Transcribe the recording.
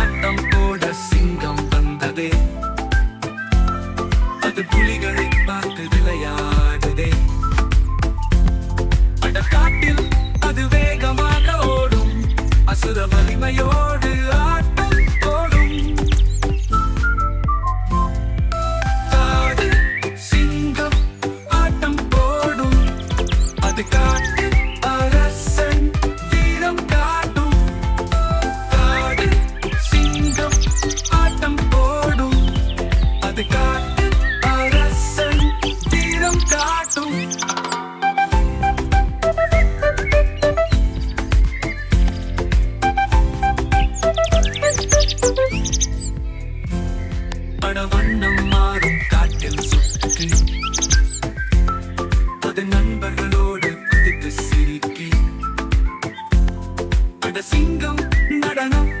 ஆட்டம் போட சிங்கம் வந்ததே. அது புலிகளை பார்த்து விளையாடுதே. அட காட்டில் அது வேகமாக ஓடும். அசுர வலிமையோடு காத்து காத்து அரசன் தீரம் காட்டும். படவண்ணம் மாறும் காட்டில் சுற்றி. அது நண்பர்களோடு குதித்து சிரிக்கி. சிங்கம் நடனம்